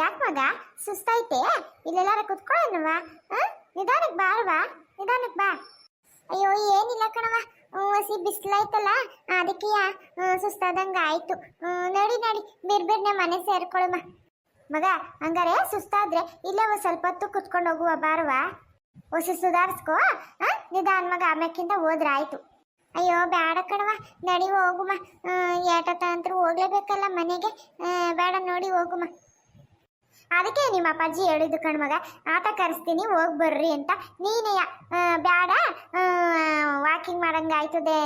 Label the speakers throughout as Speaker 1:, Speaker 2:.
Speaker 1: ಯಾಕೆ ಮಗ? ಸುಸ್ತಾಯ್ತೆ? ಇಲ್ಲೆಲ್ಲಾರ ಕುತ್ಕೊಳ್ಳೋಣವ ನಿಧಾನಕ್ಕೆ ಬಾರವಾ? ನಿಧಾನಕ್ಕೆ ಬಾ. ಅಯ್ಯೋ, ಏನಿಲ್ಲ ಕಣವ ಹಸಿ ಬಿಸಿಲಾಯ್ತಲ್ಲ, ಅದಕ್ಕೆ ಸುಸ್ತಾದಂಗೆ ಆಯ್ತು. ನಡಿ ನಡಿ ಬೇರ್ಬೇರ್ನೆ ಮನೆ ಸೇರ್ಕೊಳ್ಳಮ್ಮ ಮಗ, ಹಂಗಾರೆ ಸುಸ್ತಾದ್ರೆ ಇಲ್ಲೇ ಒಂದು ಸ್ವಲ್ಪ ಹೊತ್ತು ಕುತ್ಕೊಂಡು ಹೋಗುವ, ಬಾರವಾ? ಹೊಸ ಸುಧಾರಿಸ್ಕೋ? ನಿಧಾನ ಮಗ, ಆಮ್ಯಾಕಿಂದ ಹೋದ್ರೆ ಆಯಿತು. ಅಯ್ಯೋ ಬೇಡ ಕಣವ ನಡಿ ಹೋಗುಮ. ಏಟತ್ತ ಅಂತ ಹೋಗ್ಲೇಬೇಕಲ್ಲ ಮನೆಗೆ. ಬೇಡ ನೋಡಿ ಹೋಗುಮ. ಅದಕ್ಕೆ ನಿಮ್ಮ ಅಪ್ಪಾಜಿ ಹೇಳಿದ್ದು ಕಣ್ಮಗ ಆಟ ಕರೆಸ್ತೀನಿ, ಹೋಗಿ ಬರ್ರಿ ಅಂತ. ನೀನೇ ಬೇಡ ವಾಕಿಂಗ್ ಮಾಡಂಗಾಯ್ತದೆ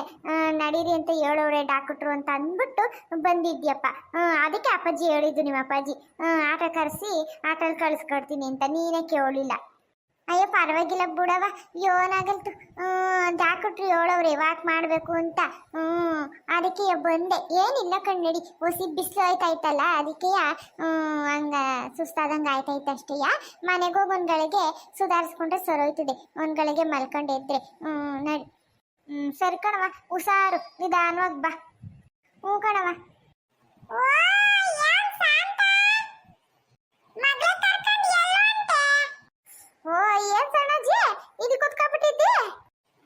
Speaker 1: ನಡೀರಿ ಅಂತ ಹೇಳೋರೆ, ಡಾಕ್ಟ್ರು ಅಂತ ಅಂದ್ಬಿಟ್ಟು ಬಂದಿದ್ಯಪ್ಪ. ಅದಕ್ಕೆ ಅಪ್ಪಾಜಿ ಹೇಳಿದ್ದು ನಿಮ್ಮ ಅಪ್ಪಾಜಿ. ಆಟ ಕರೆಸಿ ಆಟಲ್ಲಿ ಕಳಿಸ್ಕೊಡ್ತೀನಿ ಅಂತ ನೀನೇ ಕೇಳಿಲ್ಲ. ಅಯ್ಯೋ, ಪರವಾಗಿಲ್ಲ ಬಿಡವ ಏನಾಗಲ್ತು ಡಾಕ್ಟ್ರು ಹೇಳೋರೆ ವಾಕ್ ಮಾಡಬೇಕು ಅಂತ. ಹ್ಞೂ, ಅದಕ್ಕೆ ಬಂದೆ. ಏನಿಲ್ಲ ಕಣ್ಣಡಿ ಹೊಸಿ ಬಿಸಿಲು ಆಯ್ತಾಯ್ತಲ್ಲ ಅದಕ್ಕೆ ಸುಸ್ತಾದಂಗೆ ಆಯ್ತಾಯ್ತು ಯಾ? ಹೋಗಿ ಒಂದು ಗಳಿಗೆ ಸುಧಾರಿಸ್ಕೊಂಡ್ರೆ ಸರೋಯ್ತದೆ ಒಂದು ಗಳಿಗೆ ಮಲ್ಕೊಂಡಿದ್ರೆ ನಡಿ. ಹ್ಞೂ ಸರಿ ಕಣವ ಹುಷಾರು, ನಿಧಾನವಾಗಿ ಬಾ. ಹ್ಞೂ ಕಣವ ಓ, ಏನ್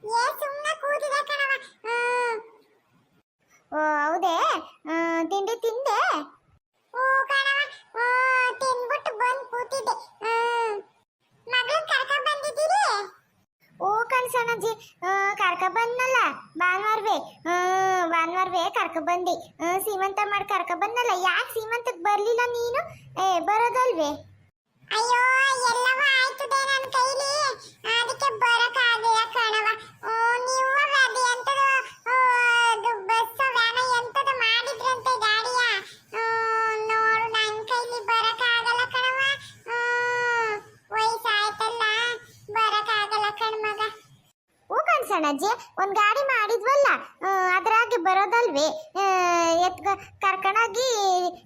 Speaker 1: ಏ ಸುಮ್ಮನೆ ಕಣವ ಓ, ಹೌದೇ? ತಿಂಡಿ ತಿಂದೆ? ಓ ಕಣವ ತಿನ್ಬಿಟ್ಟು ಬಂದು ಕೂತಿದ್ದೆ. ಮಗಳನ್ನ ಕರ್ಕೊಂಡ್ ಬಂದಿದ್ದೀರಿ? ಓ ಕಣ್ ಸಣ್ಣಜ್ಜಿ ಕರ್ಕ ಬಂದ್ನಲ್ಲ ಭಾನುವಾರವೇ. ಭಾನುವಾರವೇ ಕರ್ಕ ಬಂದಿ. ಸೀಮಂತ ಮಾಡಿ ಕರ್ಕ ಬಂದಲ್ಲ ಯಾಕೆ ಸೀಮಂತಕ್ಕೆ ಬರಲಿಲ್ಲ ನೀನು? ಏ ಬರೋದಲ್ವೇ? ಅಯ್ಯೋ ಎಲ್ಲವ ಆಯ್ತದೆ ನನ್ನ ಕೈಲಿ. ಅದಕ್ಕೆ ಬರಕ್ ಆಗಿಲ್ಲ ಕಣವ ಹೂ ಕಣ್ಸಣ್ಣಜ್ಜಿ ಒಂದ್ ಗಾಡಿ ಮಾಡಿದ್ವಲ್ಲ ಅದ್ರಾಗಿ ಬರೋದಲ್ವೇ? ಎತ್ ಕರ್ಕೊಂಡೋಗಿ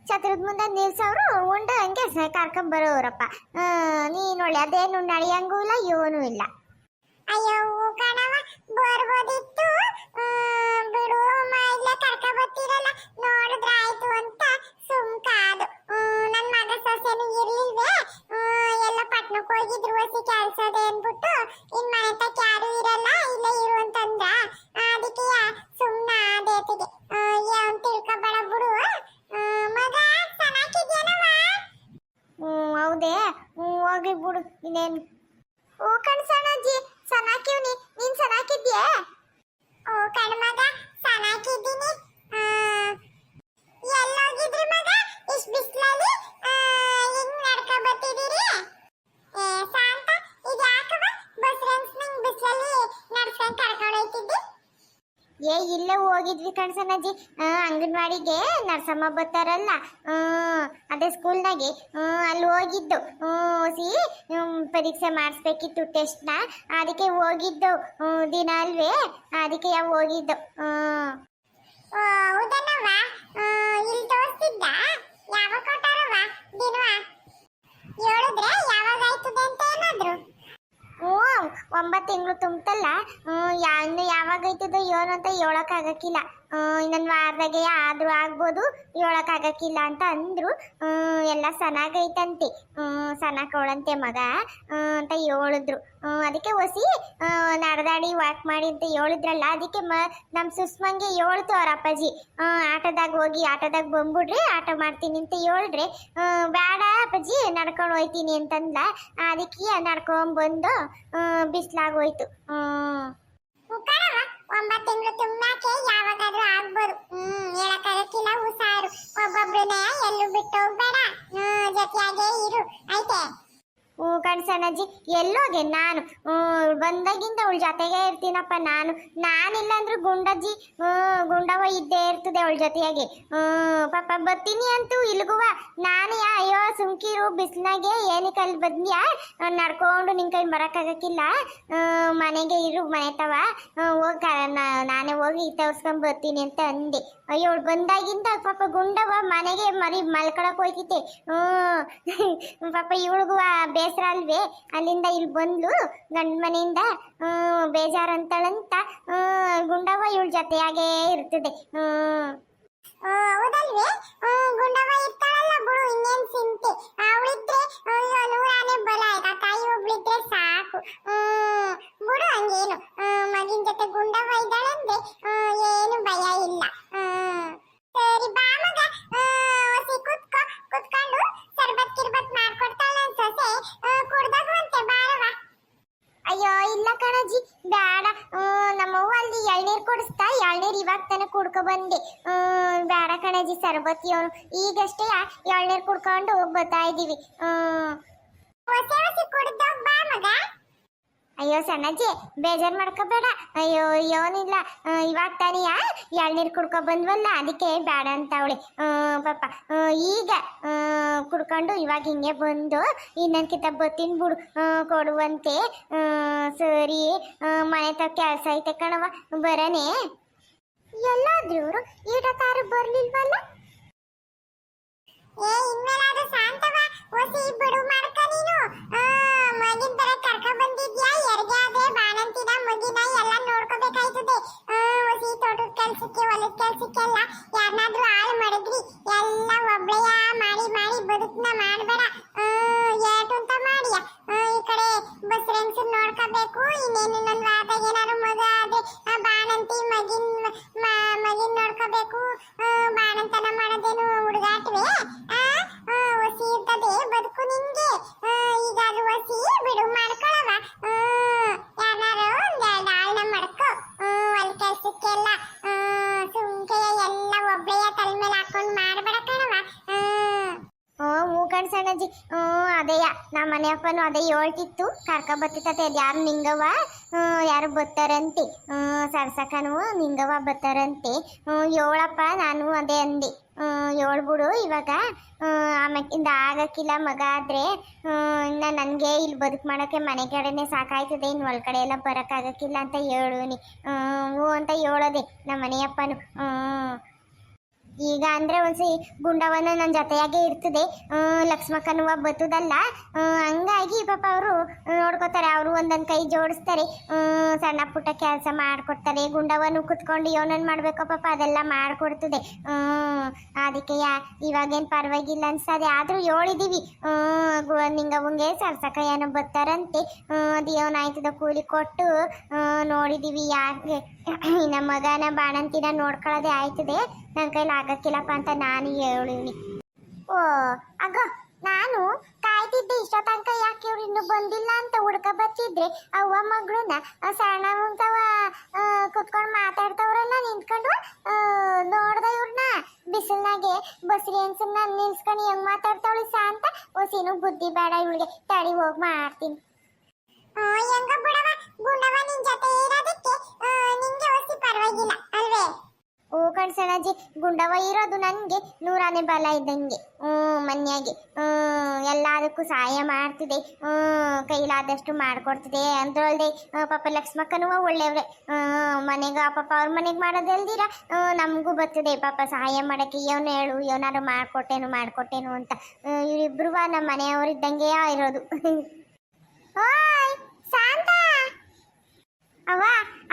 Speaker 1: ಛತ್ರದ ಮುಂದೆ ನಿಲ್ಸವ್ರು ಉಂಡು ಹಂಗೆ ಕರ್ಕೊಂಡ್ ಬರೋರಪ್ಪ. ನೀನ್ ಒಳ್ಳೆ, ಅದೇನು ನಡೆಯಂಗೂ ಇಲ್ಲ ಇವನು ಇಲ್ಲ. ಅಯ್ಯೋ ಕಣವ ಬರ್ಬೋದಿತ್ತು. ಬಿಡು ಇಲ್ಲ ಕರ್ಕ ಬರ್ತೀರಲ್ಲ ನೋಡಿದ್ರೆ ಆಯ್ತು ಅಂತ ಸುಮ್ಕಾದು ನನ್ನ ಮಗ ಸೊಸೆನು ಇರ್ಲಿಲ್ವೇ? ಎಲ್ಲ ಪಟ್ನಕ್ಕೆ ಹೋಗಿದ್ರು ಹೊಸಿ ಕೆಲ್ಸದೆ ಏ ಇಲ್ಲೇ ಹೋಗಿದ್ವಿ ಕಣ್ಸಣ್ಣಜ್ಜಿ ಅಂಗನವಾಡಿಗೆ ನರ್ಸಮ್ಮ ಬರ್ತಾರಲ್ಲ. ಅದೇ ಸ್ಕೂಲ್ನಾಗೆ ಅಲ್ಲಿ ಹೋಗಿದ್ದು. ಸಿ ಪರೀಕ್ಷೆ ಮಾಡಿಸ್ಬೇಕಿತ್ತು ಟೆಸ್ಟ್ನ. ಅದಕ್ಕೆ ಹೋಗಿದ್ದು. ದಿನ ಅಲ್ವೇ. ಅದಕ್ಕೆ ಯಾವ ಹೋಗಿದ್ದು. ಇಲ್ಲಿ ತೋರಿಸ್ತಿದ್ದ ಯಾವಾಗ ಕೊಟ್ಟಾರವ ದಿನವ? ಹೇಳಿದ್ರೆ ಯಾವಾಗ ಆಯ್ತದೆ ಅಂತ ಏನಾದ್ರು? ಹ್ಞೂ ಒಂಬತ್ತು ತಿಂಗಳು ತುಂಬ್ತಲ್ಲ. ಇನ್ನು ಯಾವಾಗ ಐತದೋ ಏನು ಅಂತ ಹೇಳೋಕ್ಕಾಗಕ್ಕಿಲ್ಲ ಇನ್ನೊಂದು ವಾರದಾಗೆ ಆದರೂ ಆಗ್ಬೋದು ಹೇಳೋಕ್ಕಾಗಕ್ಕಿಲ್ಲ ಅಂತ ಅಂದರು. ಎಲ್ಲ ಚೆನ್ನಾಗೈತಂತೆ ಅವಳಂತೆ ಮಗ ಅಂತ ಹೇಳಿದ್ರು. ಅದಕ್ಕೆ ಒಸಿ ನಡೆದಾಡಿ ವಾಕ್ ಮಾಡಿ ಅಂತ ಹೇಳಿದ್ರಲ್ಲ, ಅದಕ್ಕೆ ಮ ನಮ್ಮ ಸುಸ್ಮಂಗೆ ಹೇಳ್ತು ಅವ್ರ ಅಪ್ಪಾಜಿ. ಆಟೋದಾಗ ಹೋಗಿ, ಆಟೋದಾಗ ಬಂದ್ಬಿಡ್ರಿ, ಆಟ ಮಾಡ್ತೀನಿ ಅಂತ ಹೇಳಿದ್ರೆ ಬೇಡ ಅಪ್ಪಾಜಿ, ನಡ್ಕೊಂಡು ಹೋಯ್ತೀನಿ ಅಂತಂದ್ಲ. ಅದಕ್ಕೆ ನಡ್ಕೊಂಡ್ಬಂದು ಬಿಸ್ಲಾಗೋಯ್ತು. ಒಂಬತ್ತು ಹ್ಞೂ ಕಣ್ಸಣ್ಣಜ್ಜಿ ಎಲ್ಲೋಗೆ ನಾನು. ಬಂದಾಗಿಂದ ಅವಳ ಜೊತೆಗೆ ಇರ್ತೀನಪ್ಪ ನಾನು. ನಾನಿಲ್ಲ ಅಂದ್ರೆ ಗುಂಡಜ್ಜಿ ಗುಂಡವ ಇದ್ದೇ ಇರ್ತದೆ ಅವಳ ಜೊತೆಯಾಗಿ. ಪಾಪ ಬರ್ತೀನಿ ಅಂತೂ ಇಲ್ಗುವ. ನಾನು ಅಯ್ಯೋ, ಸುಮ್ಕಿರು, ಬಿಸಿಲಾಗೆ ಏನಕ್ಕೆ ಅಲ್ಲಿ ಬಂದ್ಯಾ? ನಡ್ಕೊಂಡು ನಿನ್ ಕೈ ಬರೋಕ್ಕಾಗಕ್ಕಿಲ್ಲ ಮನೆಗೆ ಇರು, ಮನೆ ತವ. ಹೋಗಿ ನಾನೇ ಹೋಗಿ ತರ್ಸ್ಕೊಂಡ್ ಬರ್ತೀನಿ ಅಂತ ಅಂದೆ. ಅಯ್ಯೋ, ಅವಳು ಬಂದಾಗಿಂದ ಪಾಪ ಗುಂಡವ ಮನೆಗೆ ಮರಿ ಮಲ್ಕೊಳಕ್ ಹೋಯ್ತಿತ್ತೆ ಹ್ಮ್ ಪಾಪ ಇವಳಿಗೂ ಬೇಸರ ಅಲ್ವೇ? ಅಲ್ಲಿಂದ ಇಲ್ಲಿ ಬಂದ್ಲು. ಗಂಡ ಮನೆಯಿಂದ ಬೇಜಾರು ಅಂತಳಂತ ಗುಂಡವ್ವ ಇವಳ ಜೊತೆ ಹಾಗೇ ಇರ್ತದೆ ಹೌದಲ್ವೇ? ಗುಂಡವ್ವ ಇರ್ತಾಳಲ್ಲ ಬಿಡು, ಇನ್ನೇನ್ ಚಿಂತೆ. ಅವಳಿದ್ರೆ ನೂರಾನೆ ಬಲ ಆಯ್ತಾ ತಾಯಿ ಒಬ್ಳಿದ್ರೆ ಸಾಕು. ಬಿಡು ಹಂಗೇನು. ಮಗಿನ ಜೊತೆ ಗುಂಡವ್ವ ಇದ್ದಾಳಂದ್ರೆ ಏನು ಭಯ ಇಲ್ಲ. ಅವಳಿ ಸರಬತ್ತಿ ಅವನು ಈಗಷ್ಟೇ ಎಳ್ನೀರು ಕುಡ್ಕೊಂಡು ಬರ್ತಾ ಇದೀವಿ ಹ್ಮ್. ಅಯ್ಯೋ ಸಣ್ಣಜ್ಜಿ, ಬೇಜಾರ್ ಮಾಡ್ಕೋಬೇಡ. ಅಯ್ಯೋ ಯೋನಿಲ್ಲ ಇವಾಗ ತಾನೆಯಾ ಎಳ್ನೀರು ಕುಡ್ಕೊ ಬಂದ್ವಲ್ಲ, ಅದಕ್ಕೆ ಬೇಡ ಅಂತ ಅವಳಿ. ಪಾಪ. ಈಗ ಕುಡ್ಕೊಂಡು ಇವಾಗ ಹಿಂಗೆ ಬಂದು ಇನ್ನೊಂದ್ಕಿತ ಬತ್ತಿನ ಬಿಡು. ಕೊಡುವಂತೆ. ಸರಿ. ಮನೆ ತ ಕೆಲಸ ಐತೆ ಕಣವ ಬರನೆ. ಎಲ್ಲಾದ್ರೂ ಇವರು ಈಟ ತಾರು ಬರ್ಲಿಲ್ವಲ್ಲ? ಏ ಇನ್ಮೇಲಾದ್ರೂ ಶಾಂತವ ಬಿಡು ಮಾಡ್ಕ ನೀನು. ಮಗಿನ್ ತರ ಕರ್ಕ ಬಂದಿದ್ಯಾ? ಎರ್ಗೆ ಆದ್ರೆ ಮಗಿನ ಎಲ್ಲ ಆ, ಒಸಿ ತೋಟದ ಕೆಲ್ಸಕ್ಕೆ ಹೊಲದ ಕೆಲ್ಸಕ್ಕೆಲ್ಲ ಯಾರನ್ನಾದ್ರೂ ಹಾಳು ಮಾಡಿದ್ರಿ? ಎಲ್ಲ ಒಬ್ಳೆಯ ಹ್ಞೂ ಕಣ್ಸಣ್ಣಜ್ಜಿ ಹ್ಞೂ ಅದೇಯ. ನಮ್ಮ ಮನೆ ಅಪ್ಪನು ಅದೇ ಹೇಳ್ತಿತ್ತು. ಕರ್ಕ ಬತ್ತಿತ್ತತೆ ಅದು ಯಾರು ನಿಂಗವ್ವ? ಹ್ಮ್, ಯಾರು ಬತ್ತಾರಂತೆ ಹ್ಞೂ ಸರ್ಸಕನು ನಿಂಗವ್ವ ಬತ್ತಾರಂತೆ ಹ್ಞೂ ಹೇಳಪ್ಪ ನಾನು ಅದೇ ಅಂದೆ. ಹೇಳ್ಬಿಡು ಇವಾಗ. ಆಮ್ಯಾಕಿಂದ ಆಗಕ್ಕಿಲ್ಲ ಮಗ ಆದ್ರೆ. ಇನ್ನ ನನಗೆ ಇಲ್ಲಿ ಬದುಕು ಮಾಡೋಕ್ಕೆ ಮನೆ ಕಡೆನೇ ಸಾಕಾಯ್ತದೆ. ಇನ್ನು ಒಳಗಡೆ ಎಲ್ಲ ಬರೋಕ್ಕಾಗಕ್ಕಿಲ್ಲ ಅಂತ ಹೇಳುವಿನಿ. ಹ್ಞೂ ಹ್ಞೂ ಅಂತ ಹೇಳೋದೆ ನಮ್ಮ ಮನೆಯಪ್ಪನು. ಹ್ಞೂ. ಈಗ ಅಂದ್ರೆ ಒಂದ್ಸಿ ಗುಂಡವನ ನನ್ನ ಜೊತೆಯಾಗೆ ಇರ್ತದೆ. ಲಕ್ಷ್ಮಕ್ಕನುವ ಬತ್ತದಲ್ಲ. ಹಂಗಾಗಿ ಪಾಪ ಅವರು ನೋಡ್ಕೋತಾರೆ, ಅವರು ಒಂದೊಂದು ಕೈ ಜೋಡಿಸ್ತಾರೆ. ಸಣ್ಣ ಪುಟ್ಟ ಕೆಲಸ ಮಾಡ್ಕೊಡ್ತಾರೆ. ಗುಂಡವನು ಕುತ್ಕೊಂಡು ಯೋನನ್ ಮಾಡಬೇಕು ಪಾಪ ಅದೆಲ್ಲ ಮಾಡ್ಕೊಡ್ತದೆ. ಅದಕ್ಕೆ ಯಾ- ಇವಾಗೇನ್ ಪರವಾಗಿಲ್ಲ ಅನ್ಸ್ತದೆ ಆದ್ರೂ ಹೇಳಿದೀವಿ ನಿಂಗವಂಗೆ ಸರ್ಸಕ ಏನೋ ಬತ್ತಾರಂತೆ ಅದು ಏನಾಯ್ತದ ಕೂಲಿ ಕೊಟ್ಟು ನೋಡಿದೀವಿ. ಯಾಕೆ ನಮ್ಮ ಮಗನ ಬಾಣಂತಿನ ನೋಡ್ಕೊಳ್ಳೋದೇ ಆಯ್ತದೆ. ನನ್ನ ಕೈಲಿ ಆಗಕ್ಕಿಲ್ಲಪ್ಪ ಅಂತ ನಾನು ಹೇಳಿನಿ. ಓ, ಅಗ, ನಾನು ಕಾಯ್ತಿದ್ದೆ ಇಷ್ಟ ತನಕ ಯಾಕೆ ಇವ್ರು ಇನ್ನು ಬಂದಿಲ್ಲ ಅಂತ ಹುಡ್ಕ ಬತ್ತಿದ್ರೆ ಅವ್ವ ಮಗಳನ್ನ ಸಣ್ಣವಂತವ ಕುತ್ಕೊಂಡು ಮಾತಾಡ್ತವ್ರಲ್ಲ ನಿಂತ್ಕೊಂಡು ನೋಡ್ದೆ ಇವ್ರನ್ನ ಬಿಸಿಲ್ನಾಗೆ ಬಸ್ರಿ ಅನ್ಸನ್ನ ನಿಲ್ಸ್ಕೊಂಡು ಹೆಂಗ್ ಮಾತಾಡ್ತಾವಳಿ ಸಾ ಅಂತ ಒಸಿನು ಬುದ್ಧಿ ಬೇಡ ಇವಳಿಗೆ, ತಡಿ ಹೋಗಿ ಮಾಡ್ತೀನಿ. ಹೆಂಗ ಬಿಡವ ಗುಂಡವ ನಿನ್ ಜೊತೆ ಇರೋದಕ್ಕೆ ನಿಂಗೆ ಹೊಸಿ ಪರವಾಗಿಲ್ಲ, ಅಲ್ವೇ? ಓ ಕಣ್ಸಣಜ್ಜಿ ಗುಂಡವ ಇರೋದು ನನಗೆ ನೂರಾನೇ ಬಲ ಇದ್ದಂಗೆ. ಹ್ಞೂ, ಮನ್ಯಾಗೆ. ಹ್ಞೂ, ಎಲ್ಲದಕ್ಕೂ ಸಹಾಯ ಮಾಡ್ತಿದೆ. ಹ್ಞೂ, ಕೈಲಾದಷ್ಟು ಮಾಡಿಕೊಡ್ತಿದೆ ಅಂದ್ರಲ್ದೆ ಪಾಪ ಲಕ್ಷ್ಮಕ್ಕನೂ ಒಳ್ಳೆಯವ್ರೆ ಮನೆಗೆ ಪಾಪ ಅವ್ರ ಮನೆಗೆ ಮಾಡೋದಲ್ದಿರ ನಮಗೂ ಬರ್ತದೆ, ಪಾಪ ಸಹಾಯ ಮಾಡೋಕ್ಕೆ. ಇವನು ಹೇಳು, ಇವನಾರು ಮಾಡಿಕೊಟ್ಟೇನು ಮಾಡಿಕೊಟ್ಟೇನು ಅಂತ. ಇವರಿಬ್ಬರು ನಮ್ಮ ಮನೆಯವರಿದ್ದಂಗೆ ಇರೋದು. ಓಯ್ ಶಾಂತ ಅವ್ವ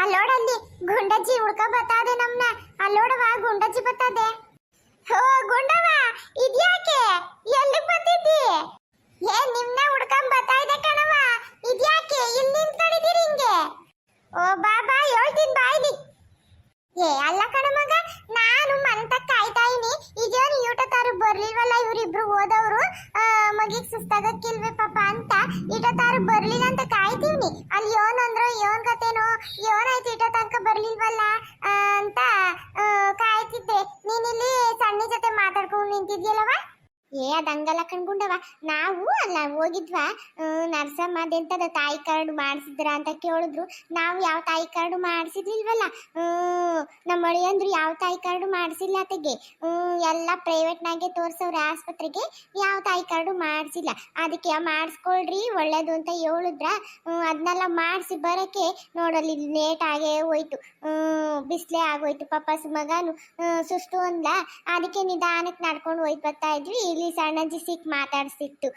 Speaker 1: ಅಲ್ಲೋಡಲ್ಲಿ ಗುಂಡಜ್ಜಿ ಹುಡ್ಕ ಬತ್ತಾದೆ ನಮ್ನ. ಅಲ್ಲೋಡವ ಗುಂಡಜ್ಜಿ ಬತ್ತಾದೆ ಹೋ ಗುಂಡವ ಇದ್ಯಾಕೆ? ಎಲ್ಲಿ ಬಂದಿದ್ದಿ ಏ, ನಿಮ್ನ ಹುಡ್ಕಂಡ್ ಬತ್ತಾ ಇದೆ ಕಣವ ಇದ್ಯಾಕೆ? ಇಲ್ಲಿ ನಿಂತ್ಕೊಂಡಿದ್ದೀರಿ ಹಿಂಗೆ. ಓ, ಬಾ ಬಾ, ಹೇಳ್ತೀನಿ, ಬಾ, ಇಲ್ಲಿ. ಏ, ಅಲ್ಲ ಕಣ ಮಗ, ನಾನು ಮನೆ ತಕ್ಕ ಕಾಯ್ತಾ ಇದೀನಿ. ಇದೇನು ಯೂಟ ಬರ್ಲಿಲ್ವಲ್ಲ ಇವರಿಬ್ರು ಹೋದವ್ರು? ಮಗಿಗೆ ಸುಸ್ತಾಗಕ್ಕಿಲ್ವೇ ಪಾಪ ಅಂತ. ಈಟ ತಾರು ಬರ್ಲಿಲ್ಲ ಅಂತ ಕಾಯ್ತೀವ್ನಿ. ಅಲ್ಲಿ ಯೋನ್ ಅಂದ್ರೆ, ಯೋನ್ ಕತೆನೋ? ಯೋನಾಯ್ತು ಈಟ ತನಕ ಬರ್ಲಿಲ್ವಲ್ಲ ಅಂತ ಕಾಯ್ತಿದ್ದೆ. ನೀನಿಲ್ಲಿ ಸಣ್ಣ ಜೊತೆ ಮಾತಾಡ್ಕೊಂಡು ನಿಂತಿದ್ಯಲ್ಲವ? ಏ ಅದ್ ಹಂಗಲ್ಲ ಕಣ್ಗುಂಡವ ನಾವು ಅಲ್ಲ, ಹೋಗಿದ್ವ? ನರ್ಸಮ್ಮ ಅದೆಂತದ ತಾಯಿ ಕಾರ್ಡ್ ಮಾಡಿಸಿದ್ರ ಅಂತ ಕೇಳಿದ್ರು. ನಾವು ಯಾವ ತಾಯಿ ಕಾರ್ಡು ಮಾಡಿಸಿದ್ರಿಲ್ವಲ್ಲ ನಮ್ಮ ಅಳಿಯಂದ್ರು ಯಾವ ತಾಯಿ ಕಾರ್ಡು ಮಾಡಿಸಿಲ್ಲ ತೆಗೆ ಎಲ್ಲ ಪ್ರೈವೇಟ್ನಾಗೆ ತೋರ್ಸವ್ರೆ ಆಸ್ಪತ್ರೆಗೆ, ಯಾವ ತಾಯಿ ಕಾರ್ಡು ಮಾಡಿಸಿಲ್ಲ. ಅದಕ್ಕೆ ಮಾಡಿಸ್ಕೊಳ್ರಿ, ಒಳ್ಳೇದು ಅಂತ ಹೇಳಿದ್ರ? ಅದನ್ನೆಲ್ಲ ಮಾಡಿಸಿ ಬರೋಕ್ಕೆ ನೋಡಲ್ಲಿ ಲೇಟ್ ಆಗೇ ಹೋಯ್ತು. ಬಿಸಿಲೇ ಆಗೋಯ್ತು. ಪಾಪ ಮಗನು ಸುಸ್ತು ಅಂದ ಅದಕ್ಕೆ ನಿಧಾನಕ್ಕೆ ನಡ್ಕೊಂಡು ಹೋಯ್ತು ಬರ್ತಾ ಇದ್ವಿ. ಇಲ್ಲಿ ಸಣ್ಣಜ್ಜಿ ಸಿಕ್ ಮಾತಾಡ್ಸಿತ್ತು.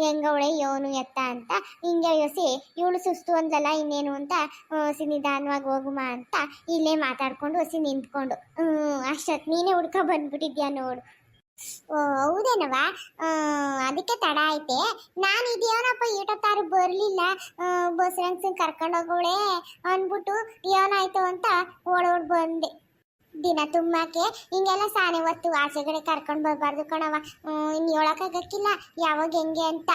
Speaker 1: ಹೆಂಗವಳೆ ಯೋನು ಎತ್ತ ಅಂತ? ಹಿಂಗೆ ಯೋಸಿ, ಇವಳು ಸುಸ್ತು ಅಂದಲ್ಲ ಇನ್ನೇನು ಅಂತ? ಸಿ ನಿಧಾನವಾಗಿ ಹೋಗುಮ ಅಂತ ಇಲ್ಲೇ ಮಾತಾಡ್ಕೊಂಡು ಹೊಸಿ ನಿಂತ್ಕೊಂಡು. ಹ್ಞೂ ಅಷ್ಟೊತ್ತು ನೀನೇ ಹುಡ್ಕ ಬಂದ್ಬಿಟ್ಟಿದ್ಯಾ ನೋಡು. ಓ ಹೌದೇನವ ಅದಕ್ಕೆ ತಡ ಐತೆ. ನಾನು ಇದೇನಪ್ಪ ಈಟತ್ತಾರು ಬರಲಿಲ್ಲ? ಬಸ್ ರಂಗ್ಸಂಗೆ ಕರ್ಕೊಂಡು ಹೋಗೋಳೆ ಅಂದ್ಬಿಟ್ಟು, ಏನಾಯ್ತು? ಅಂತ ಓಡೋಡ್ ಬಂದೆ. ದಿನ ತುಂಬಾಕೆ ಹಿಂಗೆಲ್ಲ ಸಾನೆ ಹೊತ್ತು ಆಚೆಗಡೆ ಕರ್ಕೊಂಡು ಬರಬಾರ್ದು ಕಣವ ಇನ್ನು ಹೇಳಕ್ಕಾಗಕ್ಕಿಲ್ಲ ಯಾವಾಗ ಹೆಂಗೆ ಅಂತ.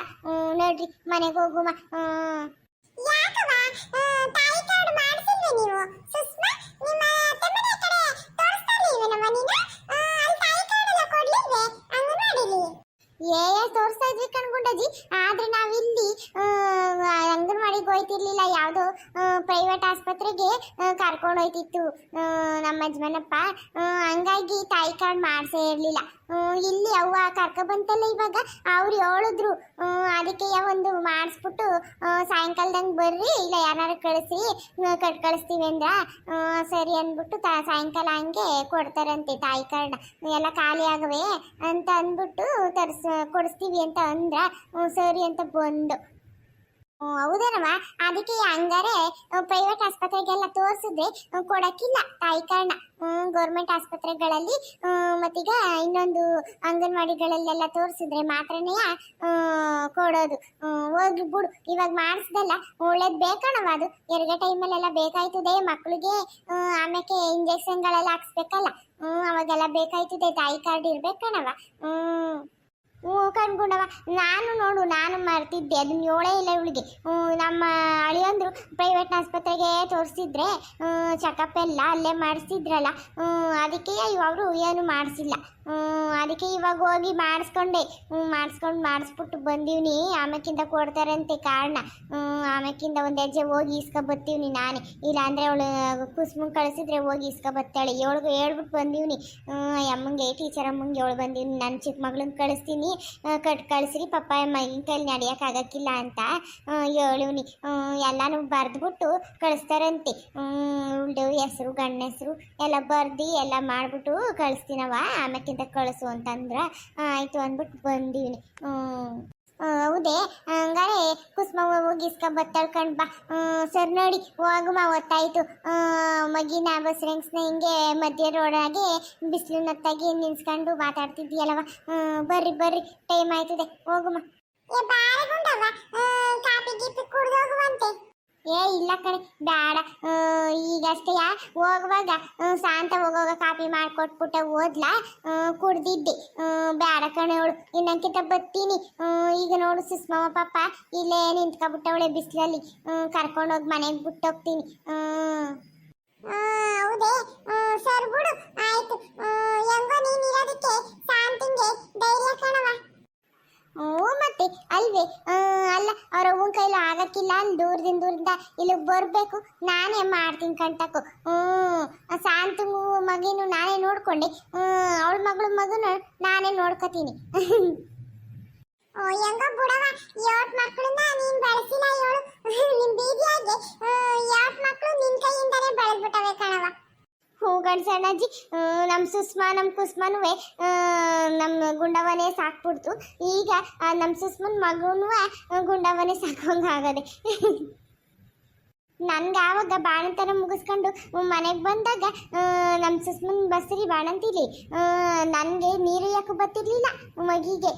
Speaker 1: ನೋಡ್ರಿ ಮನೆಗೆ ಹೋಗುವ ಏ ತೋರಿಸ್ತಾ ಇದ್ವಿ ಕಣ್ಗುಂಡಜಿ ಆದ್ರೆ ನಾವಿಲ್ಲಿ ಮಾಡಿ ಹೋಯ್ತಿರ್ಲಿಲ್ಲ. ಯಾವುದೋ ಪ್ರೈವೇಟ್ ಆಸ್ಪತ್ರೆಗೆ ಕರ್ಕೊಂಡು ಹೋಗ್ತಿತ್ತು ನಮ್ಮ ಹಂಗಾಗಿ ತಾಯಿ ಕಾರ್ಡ್ ಮಾಡಿಸೇ ಇರಲಿಲ್ಲ. ಇಲ್ಲಿ ಅವ್ವ ಕರ್ಕೊ ಬಂತಲ್ಲ ಇವಾಗ? ಅವ್ರು ಹೇಳಿದ್ರು. ಅದಕ್ಕೆ ಒಂದು ಮಾಡಿಸ್ಬಿಟ್ಟು ಸಾಯಂಕಾಲದಂಗೆ ಬರ್ರಿ, ಇಲ್ಲ ಯಾರು ಕಳಿಸಿ ಕಟ್ ಕಳಿಸ್ತೀವಿ ಅಂದ್ರೆ ಸರಿ ಅಂದ್ಬಿಟ್ಟು ತಾ, ಸಾಯಂಕಾಲ ಹಂಗೆ ಕೊಡ್ತಾರಂತೆ ತಾಯಿ ಕಾರ್ಡ್ ಎಲ್ಲ ಖಾಲಿ ಆಗವೆ ಅಂತ ಅಂದ್ಬಿಟ್ಟು ತರ್ಸ್, ಕೊಡಿಸ್ತೀವಿ ಅಂತ ಅಂದ್ರ ಸರಿ ಅಂತ ಬಂದು. ಹೌದೇನಮ್ಮ ಅದಕ್ಕೆ ಹಂಗಾರೆ ಪ್ರೈವೇಟ್ ಆಸ್ಪತ್ರೆಗೆಲ್ಲ ತೋರಿಸಿದ್ರೆ ಕೊಡಕ್ಕಿಲ್ಲ ತಾಯಿ ಕಾರ್ಡ್ನ ಗೌರ್ಮೆಂಟ್ ಆಸ್ಪತ್ರೆಗಳಲ್ಲಿ ಮತ್ತೀಗ ಇನ್ನೊಂದು ಅಂಗನವಾಡಿಗಳಲ್ಲೆಲ್ಲ ತೋರಿಸಿದ್ರೆ ಮಾತ್ರನೇ ಕೊಡೋದು. ಹೋಗಿ ಬಿಡು. ಇವಾಗ ಮಾಡಿಸ್ದಲ್ಲ, ಒಳ್ಳೇದು ಬೇಕಣವ ಅದು. ಎರಡು ಟೈಮಲ್ಲೆಲ್ಲ ಬೇಕಾಯ್ತದೆ ಮಕ್ಕಳಿಗೆ ಆಮೇಲೆ ಇಂಜೆಕ್ಷನ್ಗಳೆಲ್ಲ ಹಾಕ್ಸ್ಬೇಕಲ್ಲ. ಅವಾಗೆಲ್ಲ ಬೇಕಾಯ್ತದೆ ತಾಯಿ ಕಾರ್ಡ್ ಇರ್ಬೇಕಣವ ಹ್ಞೂ ಹ್ಞೂ ಕಣ್ಗುಂಡವ ನಾನು ನೋಡು, ನಾನು ಮರ್ತಿದ್ದೆ. ಅದನ್ನ ಏಳೇ ಇಲ್ಲ ಇವಳಿಗೆ. ನಮ್ಮ ಅಳಿಯಂದ್ರು ಪ್ರೈವೇಟ್ ಆಸ್ಪತ್ರೆಗೆ ತೋರಿಸಿದ್ರೆ ಚೆಕಪ್ ಎಲ್ಲ ಅಲ್ಲೇ ಮಾಡಿಸಿದ್ರಲ್ಲ. ಅದಕ್ಕೆ ಇವರು ಏನು ಮಾಡಿಸಿಲ್ಲ. ಅದಕ್ಕೆ ಇವಾಗ ಹೋಗಿ ಮಾಡಿಸ್ಕೊಂಡೆ. ಮಾಡಿಸ್ಕೊಂಡು ಮಾಡಿಸ್ಬಿಟ್ಟು ಬಂದೀವ್ನಿ. ಆಮೇಕಿಂದ ಕೊಡ್ತಾರಂತೆ ಕಾರಣ. ಆಮೇಕಿಂದ ಒಂದು ಹೆಜ್ಜೆ ಹೋಗಿ ಇಸ್ಕೊ ಬರ್ತೀವಿ ನಾನೇ. ಇಲ್ಲಾಂದ್ರೆ ಅವಳು ಕುಸ್ಮು ಕಳಿಸಿದ್ರೆ ಹೋಗಿ ಇಸ್ಕೊ ಬತ್ತಾಳೆ ಏಳ್ಗು ಹೇಳ್ಬಿಟ್ಟು ಬಂದೀವ್ನಿ ಅಮ್ಮಂಗೆ ಟೀಚರ್ ಅಮ್ಮಂಗೆ ಏಳು ಬಂದೀವ್ನಿ. ನನ್ನ ಚಿಕ್ಕ ಮಗಳನ್ನ ಕಳಿಸ್ತೀನಿ. ಕಟ್ ಕಳಿಸ್ರಿ ಪಪ್ಪ ಮೈನ್ ಕೈಲಿ ನಡೆಯೋಕ್ಕಾಗಕ್ಕಿಲ್ಲ ಅಂತ. ಹೇಳಿವ್ನಿ. ಎಲ್ಲಾನು ಬರೆದ್ಬಿಟ್ಟು ಕಳಿಸ್ತಾರಂತೆ. ಉಳ್ದು ಹೆಸರು ಗಂಡ ಹೆಸರು ಎಲ್ಲ ಬರ್ದು ಎಲ್ಲ ಮಾಡಿಬಿಟ್ಟು ಕಳಿಸ್ತೀನವ ಆಮೇಕಿಂತ ಕಳಿಸು ಅಂತಂದ್ರೆ ಆಯಿತು ಅಂದ್ಬಿಟ್ಟು ಬಂದೀವಿ. ಹೌದೇ. ಹಂಗಾರೆ ಕುಸ್ಮ ಹೋಗಿ ಇಸ್ಕ ಬತ್ತಳ್ಕಂಡ್ ಬಾ. ಸರ್ ನೋಡಿ ಹೋಗುಮ ಹೊತ್ತಾಯ್ತು. ಆ, ಮಗಿನ ಬಸ್ ರೆಂಗ್ಸ್ನ ಹಿಂಗೆ ಮಧ್ಯ ರೋಡಾಗೆ ಬಿಸಿಲು ನತ್ತಾಗಿ ನಿನ್ಸ್ಕೊಂಡು ಮಾತಾಡ್ತಿದ್ಯಲ್ಲವ ಬರ್ರಿ ಬರ್ರಿ. ಟೈಮ್ ಆಯ್ತದೆ. ಹೋಗುಮ ಕಾಪಿ ಗೀಪಿ ಕುಡ್ದೋಗುವಂತೆ. ಏ, ಇಲ್ಲ ಕಣೆ, ಬೇಡ. ಈಗಷ್ಟೇ ಹೋಗುವಾಗ ಶಾಂತ ಹೋಗುವಾಗ ಕಾಪಿ ಮಾಡಿಕೊಟ್ಬಿಟ್ಟೆ ಓದ್ಲಾ ಕುಡ್ದಿದ್ದೆ. ಬೇಡ ಕಣೆ ಅವಳು, ಇನ್ನಂಕಿತ ಬತ್ತೀನಿ ಈಗ ನೋಡು ಸುಸ್ಮವ ಪಾಪ, ಇಲ್ಲೇ ನಿಂತ್ಕೊಬಿಟ್ಟವಳೆ ಬಿಸಿಲಲ್ಲಿ. ಕರ್ಕೊಂಡೋಗಿ ಮನೆಗೆ ಬಿಟ್ಟೋಗ್ತೀನಿ. ಹೌದೇ? ಸರ್ ಬಿಡು, ಆಯ್ತು. ಹೆಂಗೋ ನೀನು ಇರೋದಕ್ಕೆ ಶಾಂತಿಗೆ ಧೈರ್ಯ ಕಣವ ಹ್ಞೂ, ಮತ್ತೆ ಅಲ್ವೇ? ಅಲ್ಲ, ಅವ್ರ ಅವ್ವನ ಕೈಲಿ ಆಗಕ್ಕಿಲ್ಲ ಅಲ್ಲಿ ದೂರದಿಂದ ದೂರದಿಂದ ಇಲ್ಲಿಗೆ ಬರಬೇಕು. ನಾನೇ ಮಾಡ್ತೀನಿ ಕಂಟಕು ಹ್ಞೂ ಶಾಂತು ಮಗಿನೂ ನಾನೇ ನೋಡ್ಕೊಂಡೆ. ಅವಳ ಮಗಳ ಮಗನ ನಾನೇ ನೋಡ್ಕೋತೀನಿ. ಹೆಂಗ ಬಿಡವ ಯಾಟ್ ಮಕ್ಕಳನ್ನ ನೀನ್ ಬೆಳೆಸಿಲ್ಲ ಇವಳು. ನಿಮ್ ಬೀದಿಯಾಗೆ ಯಾಟ್ ಮಕ್ಕಳು ನಿನ್ ಕೈಯಿಂದಾನೇ ಬೆಳೆದ್ಬಿಟ್ಟವೆ ಕಣವ ಹೂ ಗಂಡ್ಸಣ್ಣಜ್ಜಿ ನಮ್ಮ ಸುಷ್ಮಾ ನಮ್ಮ ಕುಸ್ಮನುವೆ ನಮ್ಮ ಗುಂಡವನೇ ಸಾಕ್ಬಿಡ್ತು. ಈಗ ನಮ್ಮ ಸುಷ್ಮನ್ ಮಗನೂ ಗುಂಡವನೇ ಸಾಕೋಂಗಾಗದೆ ನನ್ಗೆ ಆವಾಗ ಬಾಣಂತನ ಮುಗಿಸ್ಕೊಂಡು ಮನೆಗೆ ಬಂದಾಗ ನಮ್ಮ ಸುಸ್ಮನ್ ಬಸ್ರಿ ಬಾಣಂತಿಲಿ ನನಗೆ ನೀರು ಯಾಕೆ ಬತ್ತಿರಲಿಲ್ಲ ಮಗಿಗೆ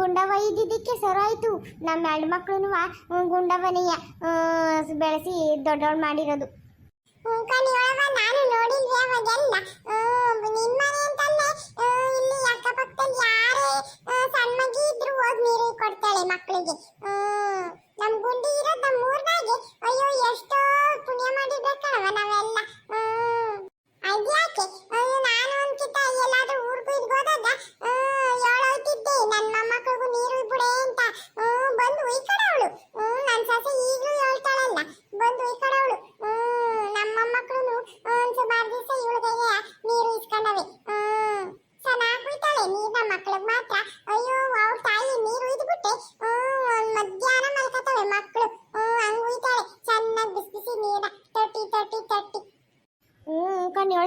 Speaker 1: ಗುಂಡವ ಇದ್ದಿದ್ದಕ್ಕೆ ಸರಾಯಿತು ನಮ್ಮ ಹೆಣ್ಮಕ್ಳು ಗುಂಡವನೆಯ ಬೆಳೆಸಿ ದೊಡ್ಡವಳು ಮಾಡಿರೋದು. ನಾನು ನೋಡಿಲ್ವಿ ನಿಮ್ಮ ಮನೆ ಅಂತಲ್ಲೇ ಇಲ್ಲಿ ಅಕ್ಕಪಕ್ಕದಲ್ಲಿ ಯಾರೇ ಸಣ್ಣ ಮಗಿ ಇದ್ರು ನೀರು ಕೊಡ್ತಾಳೆ ಮಕ್ಕಳಿಗೆ ನಮ್ ಗುಂಡಿ ಇರೋದ್ ನಮ್ಮ ಊರ್ನಾಗೆ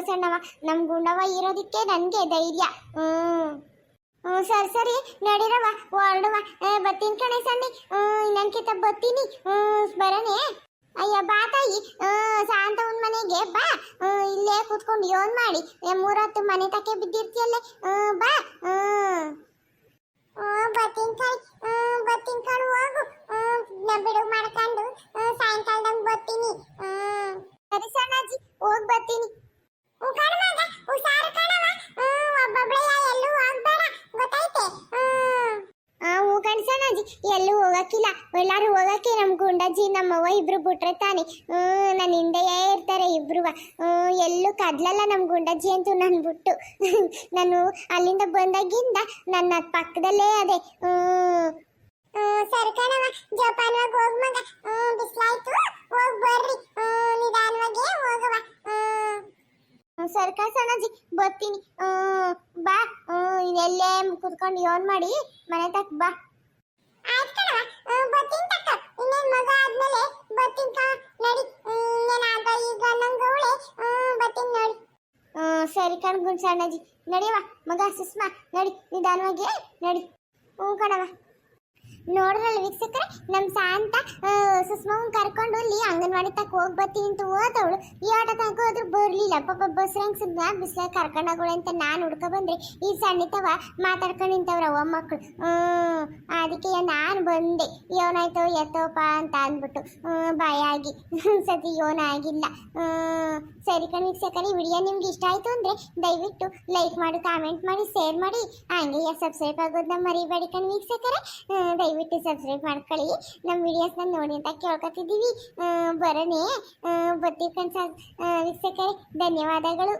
Speaker 1: ಸಣ್ಣವ ನಮ್ ಗುಂಡವ ಇರೋದಿಕ್ಕೆ ನನಗೆ ಧೈರ್ಯ. ಹ್ಮ್. ಹ್ಮ್, ಸರಿ ಸರಿ. ನಡೀರವ ಹೊರಡುವ ಬತ್ತೀನಿ ಕಣೆ ಸಣ್ಣಿ ಹ್ಮ್ ನನ್ಕಿತ ಬತ್ತೀನಿ ಬರನೆ. ಅಯ್ಯ, ಬಾ ತಾಯಿ. ಶಾಂತವನ್ ಮನೆಗೆ ಬಾ. ಇಲ್ಲೇ ಕೂತ್ಕೊಂಡು ಯೋನ್ ಮಾಡಿ. ಮೂರತ್ತು ಮನೆ ತಕ್ಕೆ ಬಿದ್ದಿರ್ತಿಯಲ್ಲೇ. ಬಾ. ಹ್ಮ್. ಬತ್ತೀನಿ ತಾಯಿ. ಬತ್ತೀನಿ ಕಣು, ಹೋಗು. ನಾ ಬಿಡುವು ಮಾಡ್ಕೊಂಡು. ಸಾಯಂಕಾಲದಂಗ್ ಬರ್ತೀನಿ. ಸರಿ ಸಣ್ಣಜ್ಜಿ ಹೋಗಿ ಬರ್ತೀನಿ. ಎಲ್ಲೂ ಹೋಗಕ್ಕಿಲ್ಲ. ಎಲ್ಲಾರು ಹೋಗಕ್ಕೆ ನಮ್ಮ ಗುಂಡಜ್ಜಿ ನಮ್ಮವ್ವ ಇಬ್ರು ಬಿಟ್ರೆ ತಾನೆ? ನನ್ನ ಹಿಂದೆಯೇ ಇರ್ತಾರೆ ಇಬ್ರು ಎಲ್ಲೂ ಕದ್ಲಲ್ಲ ನಮ್ಮ ಗುಂಡಜ್ಜಿ ಅಂತೂ ನನ್ ಬಿಟ್ಟು. ನಾನು ಅಲ್ಲಿಂದ ಬಂದಾಗಿಂದ ನನ್ನ ಪಕ್ಕದಲ್ಲೇ ಅದೇ. ಸರಿ ಕಣವ ಜೋಪಾನವಾಗಿ ಹೋಗ್ ಮಗ. ಬಿಸ್ಲಾಯ್ತು. ಹೋಗ್ ಬರ್ರಿ. ನಿಧಾನವಾಗಿ ಹೋಗವ. ಹ್ಮ್, ಸರಿ ಕಳ್ಸ ಬರ್ತೀನಿ. ಬಾ. ಎಲ್ಲೇ ಕುತ್ಕೊಂಡು ಯೋನ್ ಮಾಡಿ ಮನೆ ತಕ್ ಬಾ. ತಕ್ಕ. ನೋಡಿ. ಸರಿ ಕಣ್ ಗುಂಡ್ಸ ಅಣ್ಣಾಜಿ ನಡಿಯವ ಮಗ ಸುಷ್ಮಾ ನಡಿ. ನಿಧಾನವಾಗಿ ನಡಿ. ಹ್ಞೂ ಕಣವ ನೋಡ್ರಲ್ಲ ವೀಕ್ಷಕರೇ ನಮ್ಮ ಶಾಂತ ಸುಷ್ಮಾವನ್ ಕರ್ಕೊಂಡು ಅಲ್ಲಿ ಅಂಗನವಾಡಿ ತಕ್ಕ ಹೋಗಿ ಬರ್ತೀನಿ ಅಂತ ಓದವಳು ಈ ಆಟ ತನಕ ಹೋದ್ರು ಬರಲಿಲ್ಲ. ಪಾಪ ಬಸ್ ರಂಗ್ಸದ್ನ ಬಿಸಿಲಾಗ ಕರ್ಕೊಂಡೋಗಳು ಅಂತ ನಾನು ಹುಡ್ಕೊ ಬಂದ್ರೆ ಈ ಸಣ್ಣಿತವ ಮಾತಾಡ್ಕೊಂಡು ನಿಂತವ್ರ ಅವ ಮಕ್ಕಳು ಅದಕ್ಕೆ ನಾನು ಬಂದೆ. ಯೋನಾಯ್ತೋ ಎತ್ತೋಪ ಅಂತ ಅಂದ್ಬಿಟ್ಟು. ಭಯ ಆಗಿ ಸತಿ ಯೋನ ಆಗಿಲ್ಲ ಸರಿ ಕಣ್ ವೀಕ್ಷಕರೇ ವಿಡಿಯೋ ನಿಮ್ಗೆ ಇಷ್ಟ ಆಯ್ತು ಅಂದ್ರೆ ದಯವಿಟ್ಟು ಲೈಕ್ ಮಾಡಿ ಕಾಮೆಂಟ್ ಮಾಡಿ ಶೇರ್ ಮಾಡಿ. ಹಂಗೆ ಸಬ್ಸ್ಕ್ರೈಬ್ ಆಗೋದನ್ನ ಮರಿಬೇಡಿ ಕಣ್ ವೀಕ್ಷಕರೇ. ದಯವಿಟ್ಟು ಸಬ್ಸ್ಕ್ರೈಬ್ ಮಾಡ್ಕೊಳ್ಳಿ. ನಮ್ಮ ವಿಡಿಯೋಸ್ನ ನೋಡಿ ಅಂತ ಕೇಳ್ಕೊತಿದ್ದೀವಿ. ಬರಣೆ. ಬರ್ತೀವಿ ಕಣ್ ವೀಕ್ಷಕರೇ, ಧನ್ಯವಾದಗಳು.